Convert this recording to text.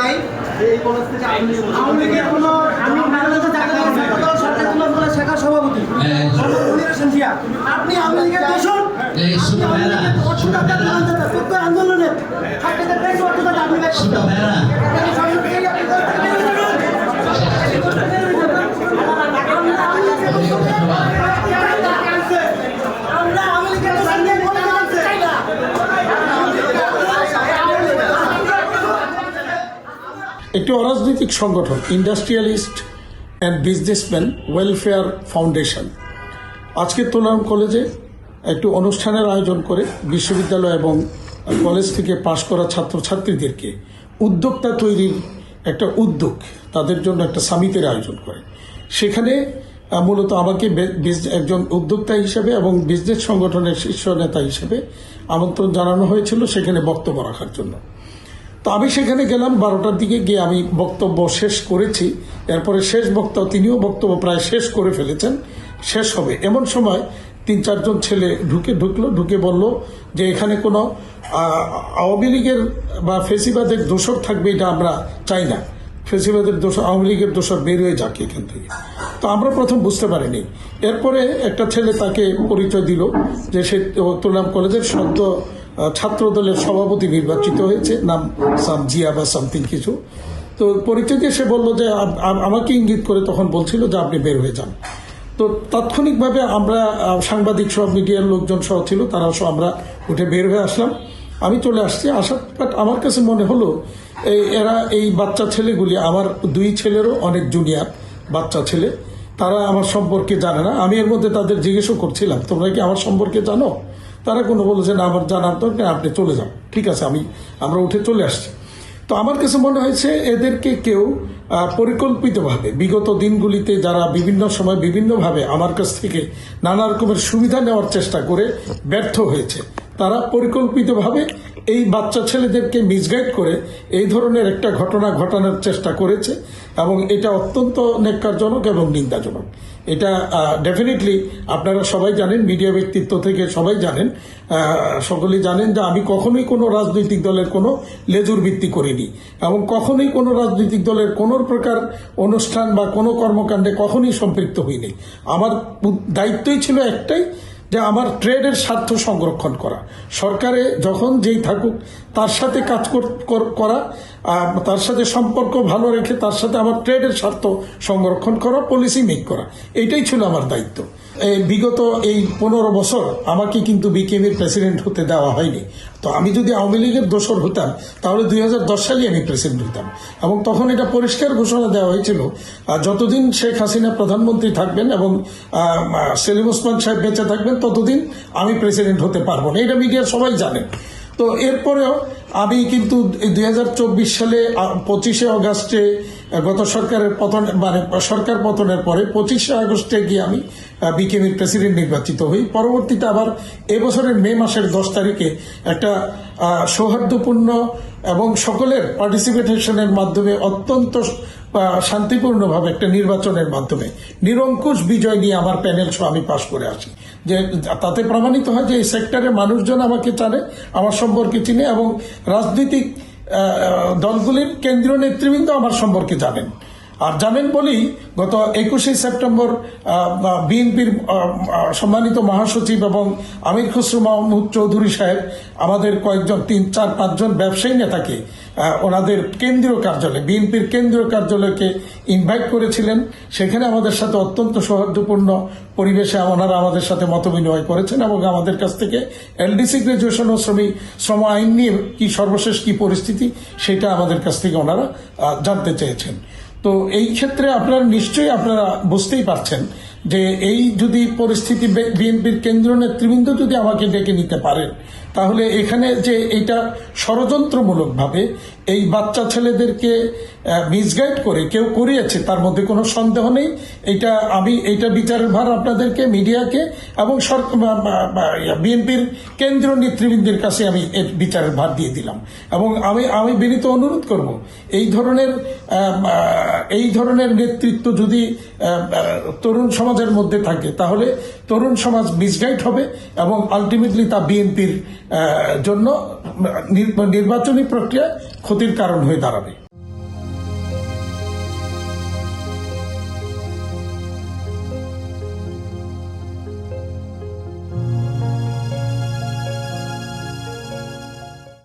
চাই যে এই কলেজ থেকে আওয়ামী লীগের কোনো আমি বাংলাদেশে জাতীয় দল সরকার তুলনা শাখার সভাপতি। হ্যাঁ। জিয়া। আপনি আওয়ামী লীগের দোষর। এই ছোট ভাইরা ছোট ভাইরা সত্য আন্দোলনে আপনাদের দেশ অর্থটা আপনি বের ছোট ভাইরা আপনাকে সরকার থেকে আপনি দল থেকে বের হয়ে যাবেন। আমরা আওয়ামী লীগের দোষর নিয়ে বলে দিতে চাই না। একটি অরাজনৈতিক সংগঠন industrialist and businessman welfare foundation আজকে তোলারাম কলেজে একটি অনুষ্ঠানের আয়োজন করে বিশ্ববিদ্যালয় এবং কলেজ থেকে পাশ করা ছাত্রছাত্রীদেরকে উদ্যোক্তা তৈরির একটা উদ্যোগ তাদের জন্য একটা সামিটের আয়োজন করে। সেখানে মূলত আমাকে একজন উদ্যোক্তা হিসেবে এবং বিজনেস সংগঠনের শীর্ষ নেতা হিসেবে আমন্ত্রণ জানানো হয়েছিল, সেখানে বক্তব্য রাখার জন্য। তো আমি সেখানে গেলাম, বারোটার দিকে গিয়ে আমি বক্তব্য শেষ করেছি। এরপরে শেষ বক্তা তিনিও বক্তব্য প্রায় শেষ করে ফেলেছেন। শেষ হবে। এমন সময় তিন চারজন ছেলে ঢুকে ঢুকলো, ঢুকে বলল যে এখানে কোনো আওয়ামী লীগের বা ফেসিবাদের দোষর থাকবে এটা আমরা চাই না। ফেসিবাদের দোষ, আওয়ামী লীগের দোষর বের হয়ে যাক এখান থেকে। তো আমরা প্রথম বুঝতে পারিনি। এরপরে একটা ছেলে তাকে পরিচয় দিল যে সে তোলাম কলেজের সদ্য ছাত্র দলের সভাপতি নির্বাচিত হয়েছে, নাম সাম জিয়া বা সামথিং কিছু। তো পরিচয় দিয়ে সে বলল যে, আম- আম- আমাকে ইঙ্গিত করে তখন বলছিল যে, আপনি বের হয়ে যান। তো তাৎক্ষণিকভাবে আমরা সাংবাদিক সব মিডিয়ার লোকজন সহ ছিল তারা সব আমরা উঠে বের হয়ে আসলাম। আমি চলে আসছি, আসার বাট আমার কাছে মনে হলো, এই এরা, এই বাচ্চা ছেলেগুলি আমার দুই ছেলেরও অনেক জুনিয়র বাচ্চা ছেলে, তারা আমার সম্পর্কে জানে না। আমি এর মধ্যে তাদের জিজ্ঞেসও করছিলাম, তোমরা কি আমার সম্পর্কে জানো? তারা কোনো বলেছে না, আমার জানার দরকার, আপনি চলে যান। ঠিক আছে, আমি, আমরা উঠে চলে আসছি। তো আমার কাছে মনে হয়েছে, এদেরকে কেউ পরিকল্পিতভাবে বিগত দিনগুলিতে যারা বিভিন্ন সময় বিভিন্নভাবে আমার কাছ থেকে নানা রকমের সুবিধা নেওয়ার চেষ্টা করে ব্যর্থ হয়েছে। তারা পরিকল্পিতভাবে এই বাচ্চা ছেলেদেরকে মিসগাইড করে এই ধরনের একটা ঘটনা ঘটানোর চেষ্টা করেছে এবং এটা অত্যন্ত নেককারজনক এবং নিন্দাজনক। এটা ডেফিনেটলি আপনারা সবাই জানেন মিডিয়া ব্যক্তিত্ব থেকে সবাই জানেন সকলেই জানেন যে আমি কখনোই কোনো রাজনৈতিক দলের কোনো লেজুর ভিত্তি করিনি এবং কখনোই কোনো রাজনৈতিক দলের কোনো প্রকার অনুষ্ঠান বা কোনো কর্মকাণ্ডে কখনোই সম্পৃক্ত হইনি। আমার দায়িত্বই ছিল একটাই যে আমার ট্রেডের স্বার্থ সংরক্ষণ করা। সরকারে যখন যেই থাকুক তার সাথে কাজ কর- তার সাথে সম্পর্ক ভালো রেখে তার সাথে আমার ট্রেডের স্বার্থ সংরক্ষণ করা পলিসি মেক করা। এটাই ছিল আমার দায়িত্ব। এই বিগত এই পনেরো বছর আমাকে কিন্তু বিকেএমের প্রেসিডেন্ট হতে দেওয়া হয়নি। তো আমি যদি আওয়ামী লীগের দোষর হতাম, তাহলে দুই সালে আমি প্রেসিডেন্ট হতাম। এবং তখন এটা পরিষ্কার ঘোষণা দেওয়া হয়েছিল যতদিন শেখ হাসিনা প্রধানমন্ত্রী থাকবেন এবং সেলিম ওসমান সাহেব বেঁচে থাকবেন, ততদিন আমি প্রেসিডেন্ট হতে পারব না। এটা মিডিয়া সবাই জানেন তো এরপরেও আমি কিন্তু দু হাজার চব্বিশ সালে পঁচিশে আগস্টে আহ, গত সরকারের পতন মানে সরকার পতনের পরে পঁচিশে আগস্টে গিয়ে আমি বিকেমির প্রেসিডেন্ট নির্বাচিত হই। পরবর্তীতে আবার এবছরের মে মাসের দশ তারিখে একটা সৌহার্দ্যপূর্ণ এবং সকলের পার্টিসিপেশনের মাধ্যমে অত্যন্ত শান্তিপূর্ণভাবে একটা নির্বাচনের মাধ্যমে। নিরঙ্কুশ বিজয় নিয়ে আমার প্যানেল সহ আমি পাশ করে আসি যে, তাতে প্রমাণিত হয় যে এই সেক্টরে মানুষজন আমাকে চানে আমার সম্পর্কে চিনে এবং রাজনৈতিক দলগুলির কেন্দ্রীয় নেতৃবৃন্দ আমার সম্পর্কে জানেন। আর জানেন বলেই গত একুশে সেপ্টেম্বর বিএনপির সম্মানিত মহাসচিব এবং আমির খসরু মাহমুদ চৌধুরী সাহেব, আমাদের কয়েকজন, তিন, চার, পাঁচজন ব্যবসায়ী নেতাকে ওনাদের কেন্দ্রীয় কার্যালয়, বিএনপির কেন্দ্রীয় কার্যালয়কে ইনভাইট করেছিলেন। সেখানে আমাদের সাথে অত্যন্ত সৌহার্দ্যপূর্ণ পরিবেশে ওনারা আমাদের সাথে মত বিনিময় করেছেন এবং আমাদের কাছ থেকে এলডিসি গ্রাজুয়েশন ও শ্রমিক, শ্রম আইন নিয়ে কি সর্বশেষ কি পরিস্থিতি, সেটা আমাদের কাছ থেকে ওনারা জানতে চেয়েছেন। তো এই ক্ষেত্রে আপনারা নিশ্চয়ই আপনারা বুঝতেই পারছেন যে এই যদি পরিস্থিতি বিএনপির কেন্দ্রীয় নেতৃবৃন্দ যদি আমাকে ডেকে নিতে পারেন, তাহলে এখানে যে এটা ষড়যন্ত্রমূলকভাবে এই বাচ্চা ছেলেদেরকে মিসগাইড করে কেউ করিয়েছে, তার মধ্যে কোনো সন্দেহ নেই। এটা আমি, এটা বিচারের ভার আপনাদেরকে, মিডিয়াকে এবং বিএনপির কেন্দ্রীয় নেতৃবৃন্দের কাছে আমি এর বিচারের ভার দিয়ে দিলাম। এবং আমি আমি বিনীত অনুরোধ করব, এই ধরনের এই ধরনের নেতৃত্ব যদি তরুণ তরুণ সমাজের মধ্যে থাকে, তাহলে তরুণ সমাজ মিসগাইড হবে এবং আলটিমেটলি তা বিএনপির জন্য নির্বাচনী প্রক্রিয়া ক্ষতির কারণ হয়ে দাঁড়াবে।